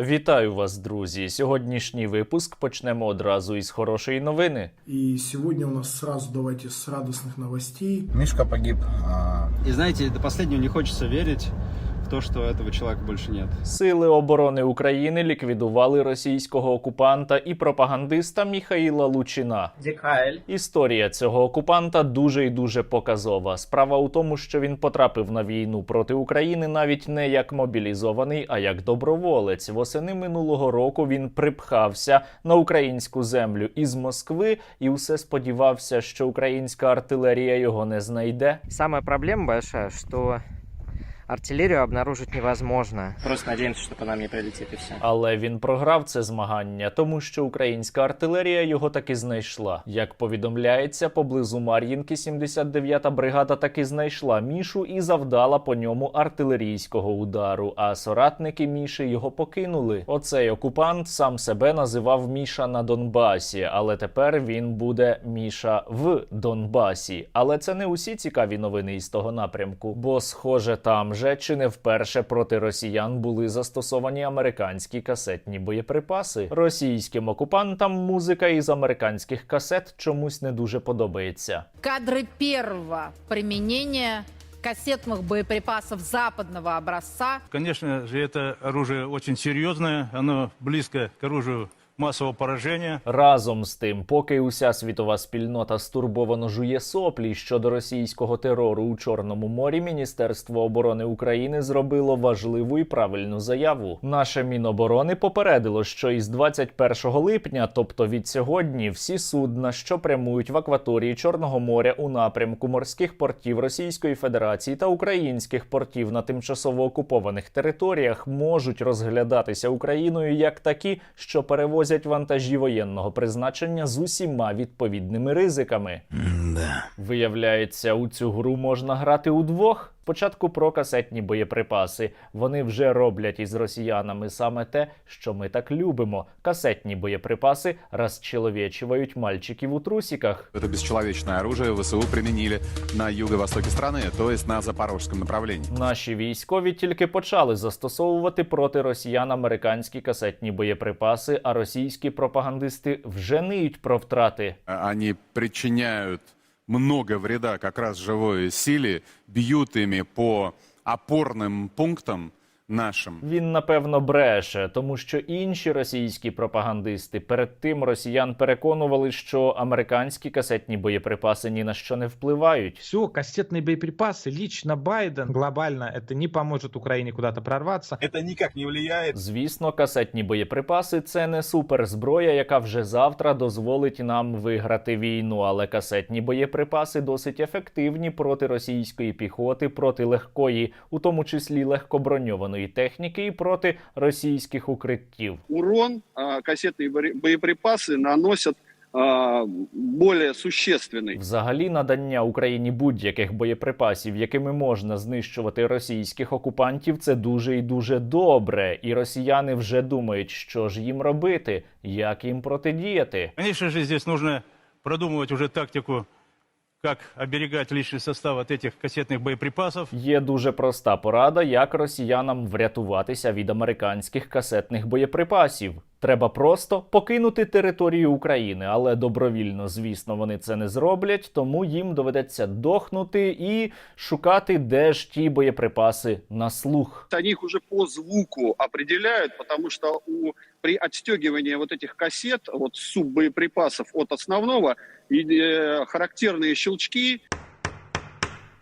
Вітаю вас, друзі! Сьогоднішній випуск почнемо одразу із хорошої новини. І сьогодні у нас сразу давайте з радісних новостей. Мішка погиб. а, знаєте, знаете, до останнього не хочеться верить в то, что этого человека больше нет. Сили оборони України ліквідували російського окупанта і пропагандиста Міхаїла Лучина. Дікаель. Історія цього окупанта дуже і дуже показова. Справа у тому, що він потрапив на війну проти України навіть не як мобілізований, а як доброволець. Восени минулого року він припхався на українську землю із Москви і усе сподівався, що українська артилерія його не знайде. Самая проблема большая, что артиллерию обнаружить невозможно. Просто надеемся, что по нам не прилетит и все. Але він програв це змагання, тому що українська артилерія його таки знайшла. Як повідомляється, поблизу Мар'їнки 79-та бригада таки знайшла Мішу і завдала по ньому артилерійського удару. А соратники Міші його покинули. Оцей окупант сам себе називав Міша на Донбасі, але тепер він буде Міша в Донбасі. Але це не усі цікаві новини із того напрямку, бо схоже, там же чи не вперше проти росіян були застосовані американські касетні боєприпаси. Російським окупантам музика із американських касет чомусь не дуже подобається. Кадры первого применения кассетных боеприпасов западного образца Конечно же, это оружие очень серьезное, оно близко к оружию массового поражения. Разом з тим, поки уся світова спільнота стурбовано жує соплі щодо російського терору у Чорному морі, Міністерство оборони України зробило важливу і правильну заяву. Наше Міноборони попередило, що із 21 липня, тобто від сьогодні, всі судна, що прямують в акваторії Чорного моря у напрямку морських портів Російської Федерації та українських портів на тимчасово окупованих територіях, можуть розглядатися Україною як такі, що перевозять вантажі воєнного призначення з усіма відповідними ризиками. Виявляється, у цю гру можна грати удвох. Спочатку про касетні боєприпаси. Вони вже роблять із росіянами саме те, що ми так любимо. Касетні боєприпаси розчеловечують мальчиків у трусиках. Это бесчеловечное оружие ВСУ применили на юго-востоке страны, то есть на запорожском направлении. Наші військові тільки почали застосовувати проти росіян американські касетні боєприпаси, а російські пропагандисти вже ниють про втрати. А- Они причиняют много вреда как раз живой силе, бьют ими по опорным пунктам нашим. Він напевно бреше, тому що інші російські пропагандисти перед тим росіян переконували, що американські касетні боєприпаси ні на що не впливають. Все, кассетные боеприпасы, лично Байден, глобально это не поможет Украине куда-то прорваться. Это никак не влияет. Звісно, касетні боєприпаси це не суперзброя, яка вже завтра дозволить нам виграти війну. Але касетні боєприпаси досить ефективні проти російської піхоти, проти легкої, у тому числі легкоброньованої техніки, і проти російських укриттів. урон а, кассетные боре- боеприпасы наносят а, более существенный. Взагалі, надання Україні будь-яких боєприпасів, якими можна знищувати російських окупантів, це дуже і дуже добре. І росіяни вже думають, що ж їм робити, як їм протидіяти. Конечно же, здесь нужно продумывать уже тактику, как оберегать личный состав от этих кассетных боеприпасов. Є дуже проста порада, як росіянам врятуватися від американських касетних боєприпасів. Треба просто покинути територію України, але добровільно, звісно, вони це не зроблять, тому їм доведеться дохнути і шукати, де ж ті боєприпаси на слух. Они их уже по звуку определяют, потому что у, при отстегивании вот этих кассет, вот суббоеприпасов от основного, и, э, характерные щелчки,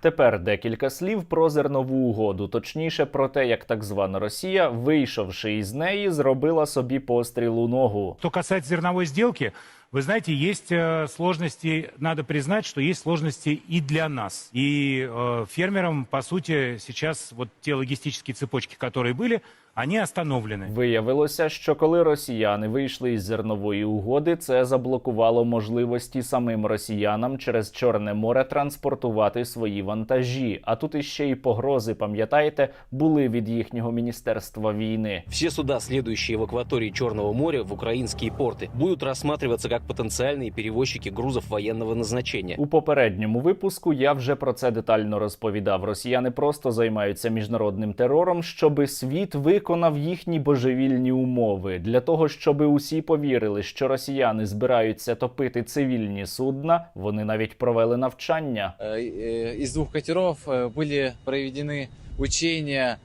Тепер декілька слів про зернову угоду, точніше про те, як так звана Росія, вийшовши із неї, зробила собі постріл у ногу. Что касается зерновой сделки, вы знаете, есть э, сложности, надо признать, что есть сложности и для нас. И э, фермерам, по сути, сейчас вот те логистические цепочки, которые были, они остановлены. Виявилося, що коли росіяни вийшли із зернової угоди, це заблокувало можливості самим росіянам через Чорне море транспортувати свої вантажі. А тут іще й погрози, пам'ятаєте, були від їхнього міністерства війни. Все суда, следующие в акватории Черного моря в украинские порты, будут рассматриваться как потенциальные перевозчики грузов военного назначения. У попередньому випуску я вже про це детально розповідав. Росіяни просто займаються міжнародним терором, щоби світ виконав виконав їхні божевільні умови для того, щоб усі повірили, що росіяни збираються топити цивільні судна. Вони навіть провели навчання. Из двух катеров э, были проведены учения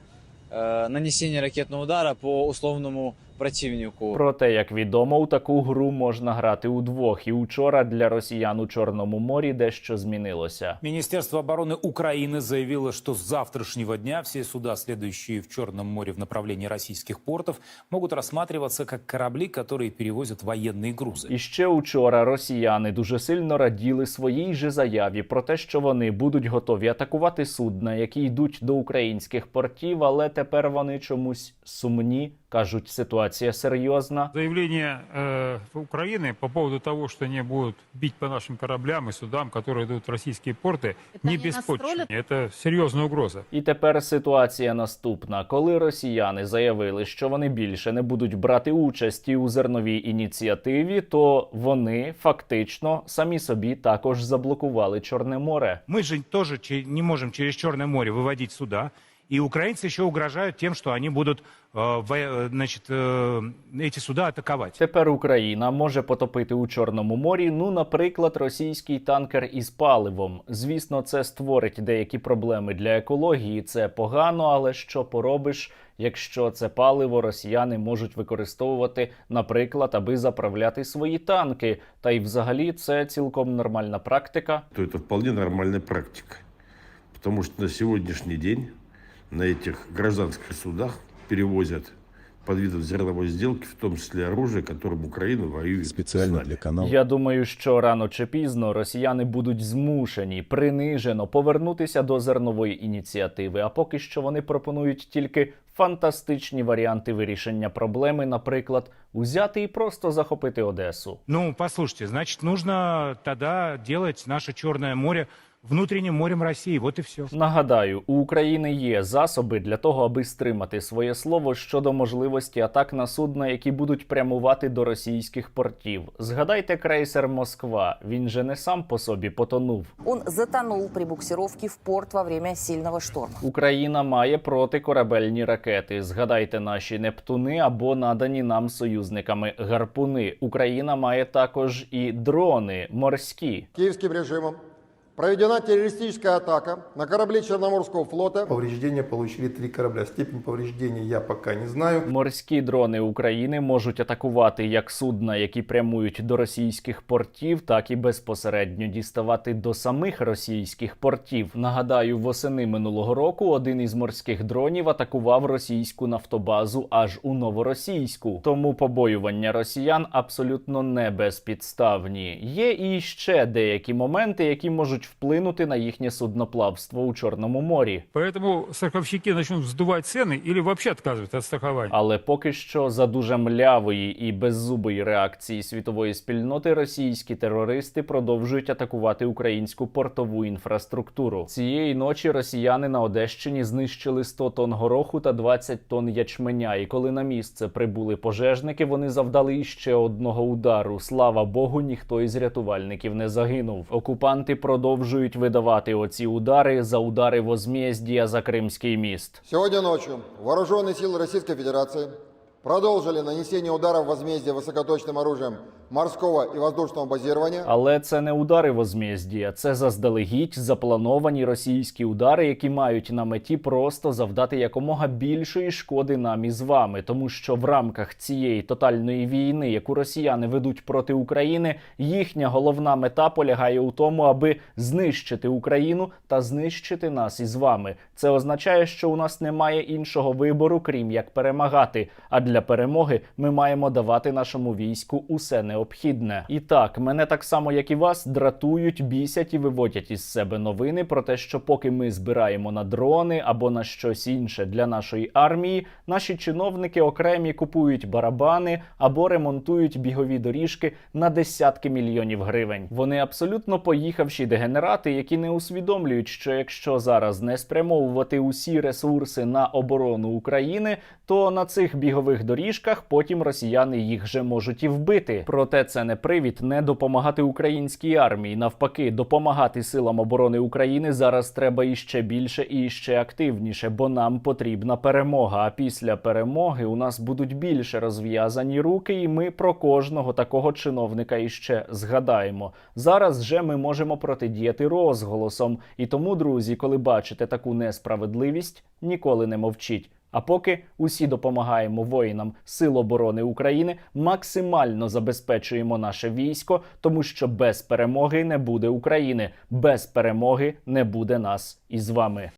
э, нанесения ракетного удара по условному противнику. Проте, як відомо, у таку гру можна грати удвох. І учора для росіян у Чорному морі дещо змінилося. Министерство обороны Украины заявило, что с завтрашнего дня все суда, следующие в Черном море в направлении российских портов, могут рассматриваться как корабли, которые перевозят военные грузы. І ще учора росіяни дуже сильно раділи своїй же заяві про те, що вони будуть готові атакувати судна, які йдуть до українських портів, але тепер вони чомусь сумні. кажуть, ситуація серйозна. Заявление э, Украины по поводу того, что они будут бить по нашим кораблям и судам, которые идут в российские порты, Это не они беспочвенны. настроили- Это серьезная угроза. І тепер ситуація наступна: коли росіяни заявили, що вони більше не будуть брати участі у зерновій ініціативі, то вони фактично самі собі також заблокували Чорне море. Мы же тоже че- не можем через Черное море выводить суда. И украинцы еще угрожают тем, что они будут э, во- э, значит, э, эти суда атаковать. Тепер Україна може потопити у Чорному морі, ну, наприклад, російський танкер із паливом. Звісно, це створить деякі проблеми для екології. Це погано, але що поробиш, якщо це паливо росіяни можуть використовувати, наприклад, аби заправляти свої танки. Та й взагалі це цілком нормальна практика. то это вполне нормальная практика. Потому что на сегодняшний день на этих гражданских судах перевозят под видом зерновой сделки, в том числе оружие, которым Украина воюет Специально для канала. Я думаю, що рано чи пізно росіяни будуть змушені принижено повернутися до зернової ініціативи. А поки що вони пропонують тільки фантастичні варіанти вирішення проблеми, наприклад, узяти і просто захопити Одесу. Ну, послушайте, значит, нужно тогда делать наше Черное море внутренним морем России. Вот и все. Нагадаю, у України є засоби для того, аби стримати своє слово щодо можливості атак на судна, які будуть прямувати до російських портів. Згадайте крейсер Москва. Він же не сам по собі потонув. Он затонул при буксировке в порт во время сильного шторма. Україна має протикорабельні ракети. Згадайте наші Нептуни або надані нам союзниками гарпуни. Україна має також і дрони морські. Киевским режимом проведена террористическая атака на корабли Черноморского флота. Повреждения получили три корабля. Степень повреждений я пока не знаю. Морські дрони України можуть атакувати як судна, які прямують до російських портів, так і безпосередньо діставати до самих російських портів. Нагадаю, восени минулого року один із морських дронів атакував російську нафтобазу аж у новоросійську. Тому побоювання росіян абсолютно не безпідставні. Є і ще деякі моменти, які можуть вплинути на їхнє судноплавство у Чорному морі. Поэтому страховщики начнут вздувать цены или вообще отказываться от страхования. Але поки що за дуже млявої і беззубої реакції світової спільноти російські терористи продовжують атакувати українську портову інфраструктуру. Цієї ночі росіяни на Одещині знищили 100 тонн гороху та 20 тонн ячменя. І коли на місце прибули пожежники, вони завдали іще одного удару. Слава Богу, ніхто із рятувальників не загинув. Окупанти продовжують видавати оці удари за удари возмездія за Кримський міст. Сьогодні ночі вооружені сили Російської Федерации продолжили нанесение ударов возмездия высокоточным оружием морского и воздушного базирования. Але це не удари возмездія, це заздалегідь заплановані російські удари, які мають на меті просто завдати якомога більшої шкоди нам із вами, тому що в рамках цієї тотальної війни, яку росіяни ведуть проти України, їхня головна мета полягає у тому, аби знищити Україну та знищити нас із вами. Це означає, що у нас немає іншого вибору, крім як перемагати. А для перемоги ми маємо давати нашому війську усе необхідне. І так, мене так само, як і вас, дратують, бісять і виводять із себе новини про те, що поки ми збираємо на дрони або на щось інше для нашої армії, наші чиновники окремі купують барабани або ремонтують бігові доріжки на десятки мільйонів гривень. Вони абсолютно поїхавші дегенерати, які не усвідомлюють, що якщо зараз не спрямовувати усі ресурси на оборону України, то на цих бігових доріжках потім росіяни їх же можуть і вбити. Проте це не привід не допомагати українській армії. Навпаки, допомагати силам оборони України зараз треба іще більше і іще активніше, бо нам потрібна перемога. А після перемоги у нас будуть більше розв'язані руки, і ми про кожного такого чиновника іще згадаємо. Зараз же ми можемо протидіяти розголосом. І тому, друзі, коли бачите таку несправедливість, ніколи не мовчіть. А поки усі допомагаємо воїнам Сил оборони України, максимально забезпечуємо наше військо, тому що без перемоги не буде України, без перемоги не буде нас із вами.